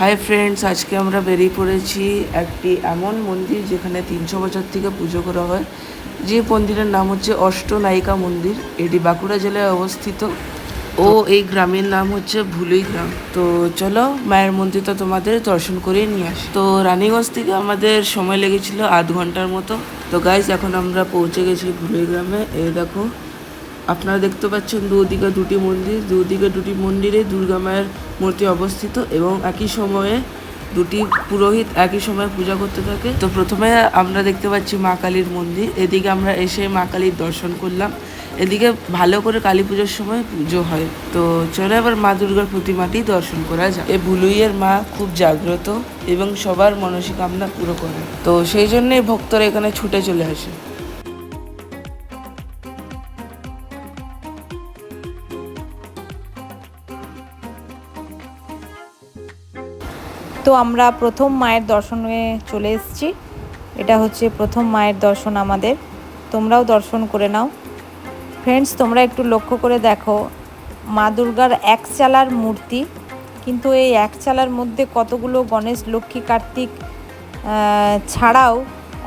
Hi friends আজকে আমরা বেরিয়ে পড়েছি একটি এমন মন্দির যেখানে তিনশো বছর থেকে পুজো করা হয়। যে মন্দিরের নাম হচ্ছে অষ্টনায়িকা মন্দির। এটি বাঁকুড়া জেলায় অবস্থিত। ও এই গ্রামের নাম হচ্ছে ভুলুই গ্রাম। তো চলো মায়ের মন্দিরটা তোমাদের দর্শন করে নিয়ে আসি। তো রানীগঞ্জ থেকে আমাদের সময় লেগেছিল আধ ঘণ্টার মতো। তো গাইজ এখন আমরা পৌঁছে গেছি ভুলুই গ্রামে। এই দেখো আপনারা দেখতে পাচ্ছেন দুদিকে দুটি মন্দির, দুদিকে দুটি মন্দিরে দুর্গা মায়ের মূর্তি অবস্থিত এবং একই সময়ে দুটি পুরোহিত একই সময় পূজা করতে থাকে। তো প্রথমে আমরা দেখতে পাচ্ছি মা কালীর মন্দির, এদিকে আমরা এসে মা কালীর দর্শন করলাম। এদিকে ভালো করে কালী পুজোর সময় পুজো হয়। তো চলো এবার মা দুর্গার প্রতিমাটি দর্শন করা যায় এ ভুলুইয়ের মা খুব জাগ্রত এবং সবার মনস্কামনা পুরো করে। তো সেই জন্যই ভক্তরা এখানে ছুটে চলে আসে। তো আমরা প্রথম মায়ের দর্শনে চলে এসেছি। এটা হচ্ছে প্রথম মায়ের দর্শন আমাদের। তোমরাও দর্শন করে নাও। ফ্রেন্ডস তোমরা একটু লক্ষ্য করে দেখো, মা দুর্গার এক চালার মূর্তি, কিন্তু এই এক চালার মধ্যে কতগুলো গণেশ, লক্ষ্মী, কার্তিক ছাড়াও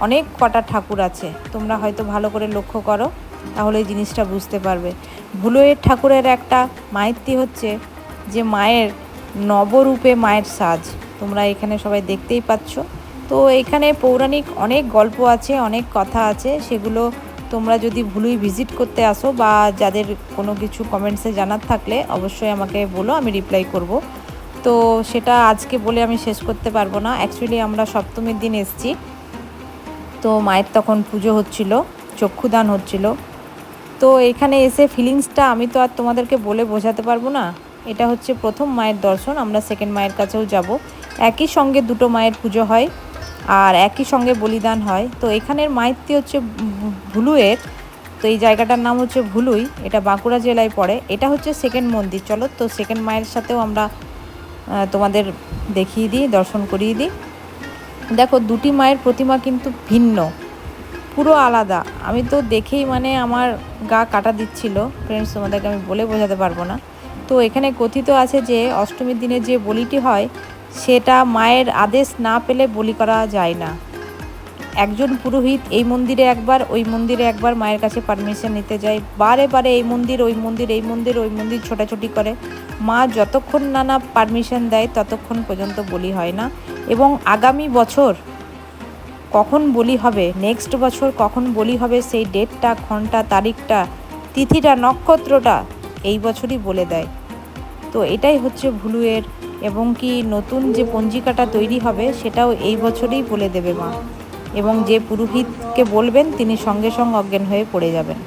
অনেক কটা ঠাকুর আছে। তোমরা হয়তো ভালো করে লক্ষ্য করো, তাহলে এই জিনিসটা বুঝতে পারবে। ভুলোয়ের ঠাকুরের একটা মাহিত্য হচ্ছে যে মায়ের নবরূপে মায়ের সাজ। তোমরা এখানে সবাই দেখতেই পাচ্ছ। তো এখানে পৌরাণিক অনেক গল্প আছে, অনেক কথা আছে, সেগুলো তোমরা যদি ভুলুই ভিজিট করতে আসো বা যাদের কোনো কিছু কমেন্টসে জানার থাকলে অবশ্যই আমাকে বলো, আমি রিপ্লাই করব। তো সেটা আজকে বলে আমি শেষ করতে পারব না। অ্যাকচুয়ালি আমরা সপ্তমীর দিন এসেছি। তো মায়ের তখন পুজো হচ্ছিল, চক্ষুদান হচ্ছিল। তো এখানে এসে ফিলিংসটা আমি তো আর তোমাদেরকে বলে বোঝাতে পারব না। এটা হচ্ছে প্রথম মায়ের দর্শন, আমরা সেকেন্ড মায়ের কাছেও যাব। একই সঙ্গে দুটো মায়ের পুজো হয় আর একই সঙ্গে বলিদান হয়। তো এখানের মায়েরটি হচ্ছে ভুলুয়ের, তো এই জায়গাটার নাম হচ্ছে ভুলুই, এটা বাঁকুড়া জেলায় পড়ে। এটা হচ্ছে সেকেন্ড মন্দির, চলো তো সেকেন্ড মায়ের সাথেও আমরা তোমাদের দেখিয়ে দিই, দর্শন করিয়ে দিই। দেখো, দুটি মায়ের প্রতিমা কিন্তু ভিন্ন, পুরো আলাদা। আমি তো দেখেই মানে আমার গা কাটা দিচ্ছিল। ফ্রেন্ডস তোমাদেরকে আমি বলে বোঝাতে পারব না। তো এখানে কথিত আছে যে অষ্টমীর দিনে যে বলিটি হয়, সেটা মায়ের আদেশ না পেলে বলি করা যায় না। একজন পুরোহিত এই মন্দিরে একবার, ওই মন্দিরে একবার মায়ের কাছে পারমিশন নিতে যায়। বারে বারে এই মন্দির, ওই মন্দির, এই মন্দির, ওই মন্দির ছোটাছুটি করে। মা যতক্ষণ না না পারমিশন দেয়, ততক্ষণ পর্যন্ত বলি হয় না। এবং আগামী বছর কখন বলি হবে নেক্সট বছর কখন বলি হবে, সেই ডেটটা ঘণ্টা তারিখটা, তিথিটা, নক্ষত্রটা এই বছরই বলে দেয়। তো এটাই হচ্ছে ভুলুয়ের এবং কি নতুন যে পঞ্জিকাটা তৈরি হবে সেটাও এই বছরেই বলে দেবে মা। এবং যে পুরোহিতকে বলবেন তিনি সঙ্গে সঙ্গে অজ্ঞান হয়ে পড়ে যাবেন।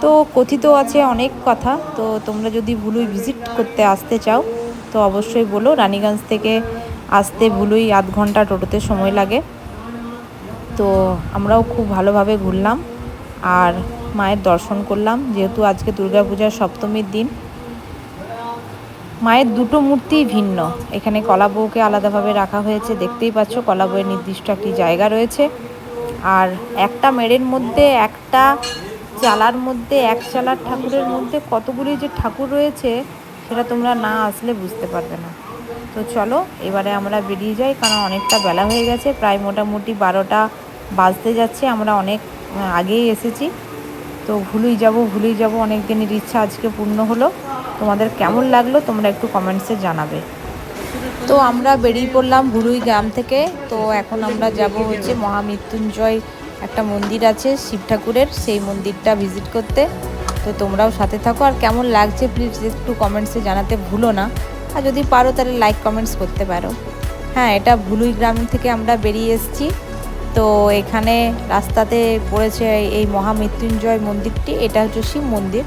তো কথিত আছে অনেক কথা, তো তোমরা যদি ভুলুই ভিজিট করতে আসতে চাও, তো অবশ্যই বলো, রানীগঞ্জ থেকে আসতে ভুলুই আধ ঘণ্টা টোটোতে সময় লাগে। তো আমরাও খুব ভালোভাবে ঘুরলাম। আর মায়ের দর্শন করলাম, যেহেতু আজকে দুর্গাপূজার সপ্তমীর দিন। মায়ের দুটো মূর্তিই ভিন্ন। এখানে কলা বউকে আলাদাভাবে রাখা হয়েছে, দেখতেই পাচ্ছ কলা বউয়ের নির্দিষ্ট একটি জায়গা রয়েছে। আর একটা মেড়ের মধ্যে, একটা চালার মধ্যে, এক চালার ঠাকুরের মধ্যে কতগুলি যে ঠাকুর রয়েছে, সেটা তোমরা না আসলে বুঝতে পারবে না। তো চলো, এবারে আমরা বেরিয়ে যাই, কারণ অনেকটা বেলা হয়ে গেছে, প্রায় মোটামুটি বারোটা বাজতে যাচ্ছে, আমরা অনেক আগেই এসেছি। তো ভুলুই যাব, ভুলেই যাব। অনেক দিনের ইচ্ছা আজকে পূর্ণ হলো। তোমাদের কেমন লাগল তোমরা একটু কমেন্টসে জানাবে। তো আমরা বেরিয়ে পড়লাম ভুলুই গ্রাম থেকে। তো এখন আমরা যাব হচ্ছে মহামৃত্যুঞ্জয় একটা মন্দির আছে, শিব ঠাকুরের। সেই মন্দিরটা ভিজিট করতে। তো তোমরাও সাথে থাকো। আর কেমন লাগছে প্লিজ একটু কমেন্টসে জানাতে ভুলো না। আর যদি পারো তাহলে লাইক কমেন্টস করতে পারো। হ্যাঁ এটা ভুলুই গ্রাম থেকে আমরা বেরিয়ে এসেছি। তো এখানে রাস্তাতে পড়েছে এই মহামৃত্যুঞ্জয় মন্দিরটি, এটা হচ্ছে শিব মন্দির।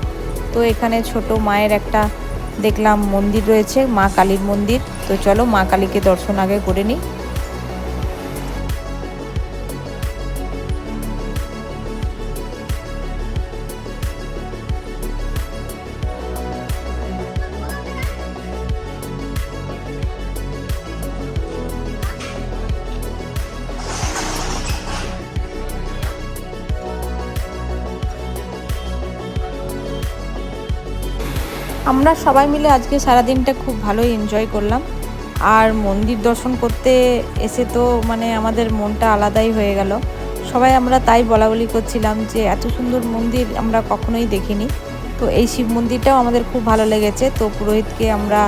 তো এখানে ছোট মায়ের একটা দেখলাম মন্দির রয়েছে, মা কালীর মন্দির। তো চলো মা কালীকে দর্শন আগে করে নিই। আমরা সবাই মিলে আজকে সারাদিনটা খুব ভালোই এনজয় করলাম। আর মন্দির দর্শন করতে এসে তো মানে আমাদের মনটা আলাদাই হয়ে গেল। সবাই আমরা তাই বলা বলি করছিলাম যে এত সুন্দর মন্দির আমরা কখনোই দেখিনি। তো এই শিব মন্দিরটাও আমাদের খুব ভালো লেগেছে। তো পুরোহিতকে আমরা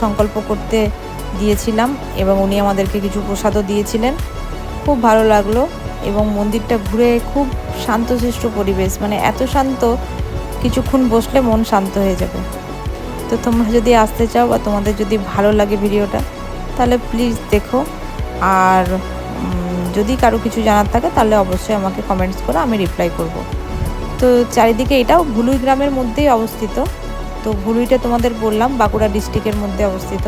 সংকল্প করতে দিয়েছিলাম এবং উনি আমাদেরকে কিছু প্রসাদও দিয়েছিলেন। খুব ভালো লাগল এবং মন্দিরটা ঘুরে খুব শান্তশিষ্ট পরিবেশ। মানে এত শান্ত কিছুক্ষণ বসলে মন শান্ত হয়ে যাবে। তো তোমরা যদি আসতে চাও বা তোমাদের যদি ভালো লাগে ভিডিওটা, তাহলে প্লিজ দেখো। আর যদি কারও কিছু জানার থাকে, তাহলে অবশ্যই আমাকে কমেন্টস করো, আমি রিপ্লাই করব। তো চারিদিকে এটাও ভুলুই গ্রামের মধ্যেই অবস্থিত। তো ভুলুইটা তোমাদের বললাম, বাঁকুড়া ডিস্ট্রিক্টের মধ্যে অবস্থিত।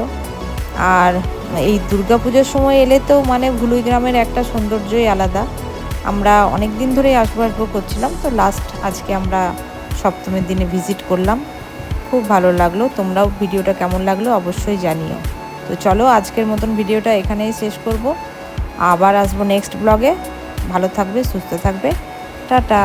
আর এই দুর্গাপুজোর সময় এলে তো মানে ভুলুই গ্রামের একটা সৌন্দর্যই আলাদা। আমরা অনেক দিন ধরেই আসব আসব করছিলাম, তো লাস্ট আজকে আমরা সপ্তমীর দিনে ভিজিট করলাম। খুব ভালো লাগল। তোমরাও ভিডিওটা কেমন লাগল অবশ্যই জানিও। তো চলো আজকের মতন ভিডিওটা এখানেই শেষ করব। আবার আসব নেক্সট ব্লগে ভালো থাকবে, সুস্থ থাকবে। টাটা।